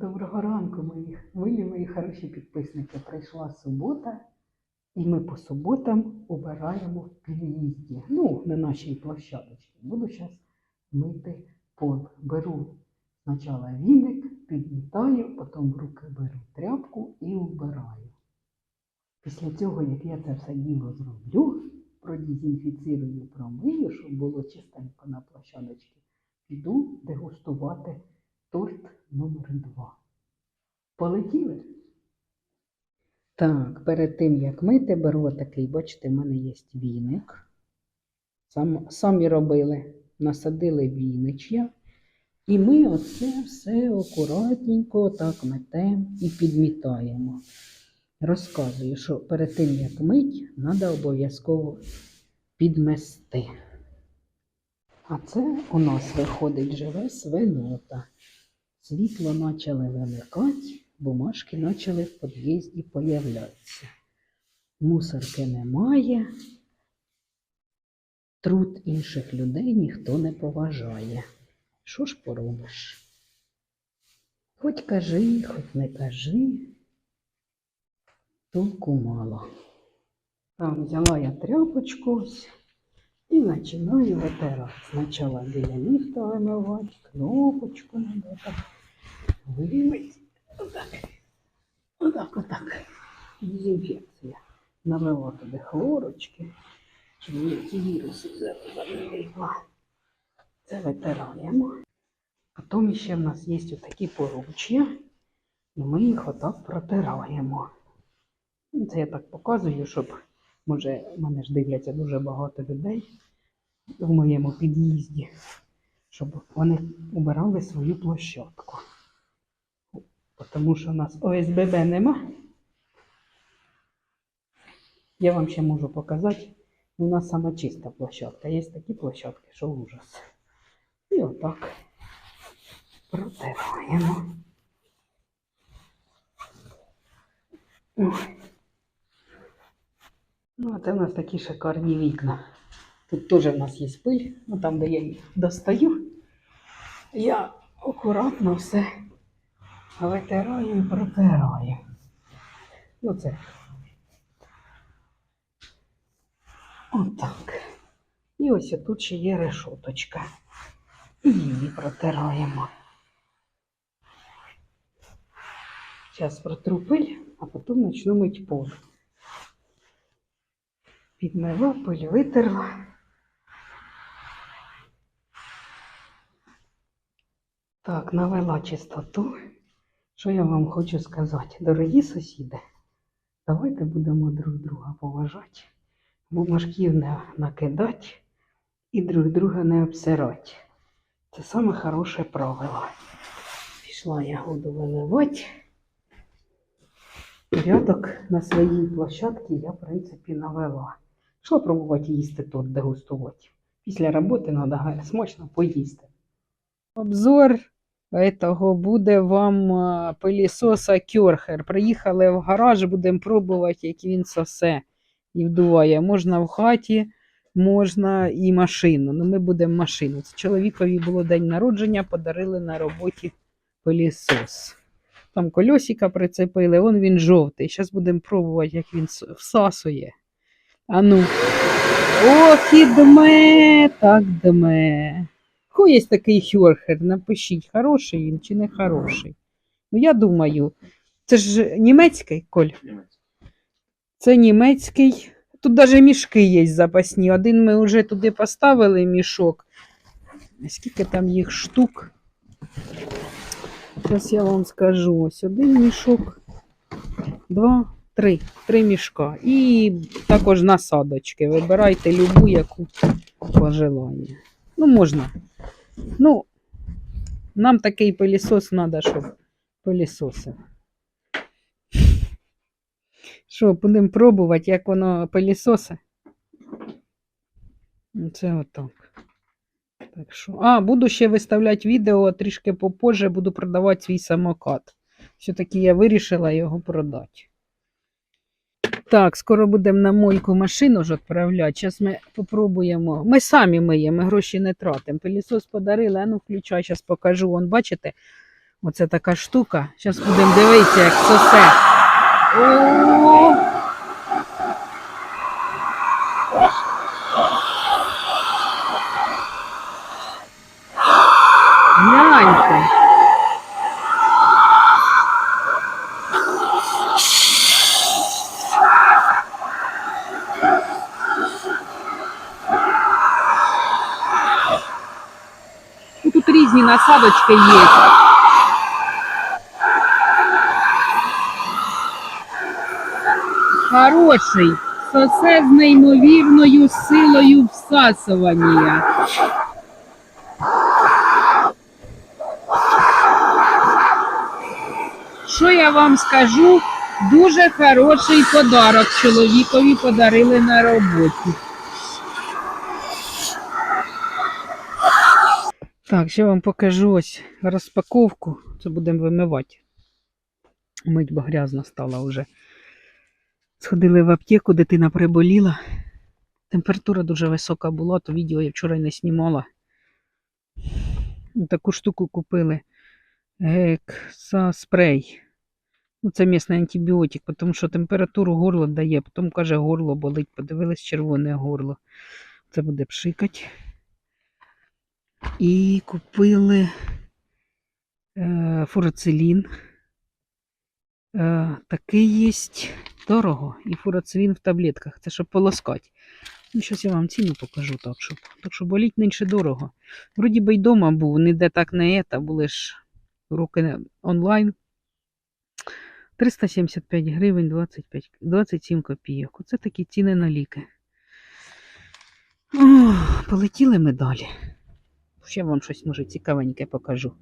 Доброго ранку, мої милі мої хороші підписники. Прийшла субота, і ми по суботам убираємо в під'їзді. Ну, на нашій площадочці. Буду зараз мити пол. Беру спочатку віник, підмітаю, потім в руки беру тряпку і убираю. Після цього, як я це все діло зроблю, продезінфіцирую, промию, щоб було чистенько на площадочці, піду дегустувати торт номер 2. Полетіли? Так, перед тим як мити, беру такий, бачите, в мене є віник. Сам, самі робили, насадили віничя. І ми оце все акуратненько так метемо і підмітаємо. Розказую, що перед тим як мить, треба обов'язково підмести. А це у нас виходить живе свинота. Світло почали вимикати, бумажки почали в під'їзді появлятися. Мусорки немає. Труд інших людей ніхто не поважає. Що ж поробиш? Хоч кажи, хоч не кажи, толку мало. Так, взяла я тряпочку і починаю витирати. Спочатку біля ліфта вимивати, кнопочку надо так вимити. Отак. Отак, отак. Дезінфекція. Налила туди хлорочки, щоб ніякі віруси забили. Це витираємо. Потім ще в нас є такі поруччя, і ми їх отак протираємо. Ну, Це я так показую, щоб, може, мене ж дивляться дуже багато людей в моєму під'їзді, щоб вони убирали свою площадку. Тому що у нас ОСББ нема. Я вам ще можу показати. У нас саме чиста площадка. Є такі площадки, що ужас. І отак протираємо. Ну, а це у нас такі шикарні вікна. Тут теж в нас є пиль, ну там, де я їх достаю. Я акуратно все витираю і протираю. Ну це. Отак. І ось тут ще є решоточка. І її протираємо. Зараз протру пиль, а потім почну мить пол. Підмила, пиль витерла. Так, навела чистоту. Що я вам хочу сказати? Дорогі сусіди, давайте будемо друг друга поважати, бумажків не накидати і друг друга не обсирати. Це саме хороше правило. Пішла я буду виливати. Порядок на своїй площадці я, в принципі, навела. Пішла пробувати їсти торт, дегустувати. Після роботи треба смачно поїсти. Обзор этого буде вам пилісоса Кьорхер. Приїхали в гараж, будемо пробувати, як він сосе і вдуває. Можна в хаті, можна і машину. Ну, ми будемо машину. Це чоловікові було день народження, подарили на роботі пилісос. Там кольосика прицепили, он він жовтий. Зараз будемо пробувати, як він всасує. А ну. Ох, і дме, так дме. Хто є такий хьорхер? Напишіть, хороший він чи не хороший. Ну, я думаю, це ж німецький коль. Це німецький. Тут навіть мішки є запасні. Один ми вже туди поставили мішок. Скільки там їх штук? Зараз я вам скажу. Ось один мішок, два, три. Три мішка. І також насадочки. Вибирайте любу, яку пожелання. Ну, можна. Ну, нам такий пилісос треба, щоб пилісосив. Що, будемо пробувати, як воно пилісосе? Це отак. Так що. А, буду ще виставляти відео трішки попозже, буду продавати свій самокат. Все-таки я вирішила його продати. Так, скоро будемо на мойку машину ж відправляти. Зараз ми попробуємо. Ми самі миємо, ми гроші не тратимо. Пилісос подарили, а ну включай, зараз покажу. Вон, бачите, Оце така штука. Зараз будемо дивитися, як сосе. О! Гляньте. Ну, Тут різні насадочки є. Хороший. Сосе з неймовірною силою всасування. Що я вам скажу? Дуже хороший подарок чоловікові подарили на роботі. Так, ще вам покажу ось розпаковку. Це будемо вимивати. Мить, бо грязно стала вже. Сходили в аптеку, дитина приболіла. Температура дуже висока була, то відео я вчора не знімала. Таку штуку купили. Гексаспрей. Ну, це місний антибіотик, тому що температуру горло дає, потім каже, горло болить. Подивились червоне горло. Це буде пшикать. І купили е, фурацилін. Е, такий є дорого. І фурацилін в таблетках. Це щоб полоскати. Ну, зараз я вам ціну покажу, так щоб. Так що боліть менше дорого. Вроді би й дома був, ніде так не ета, були ж уроки онлайн. 375 гривень 25, 27 копійок. Оце такі ціни на ліки. О, полетіли ми далі. Ще вам щось може цікавеньке покажу.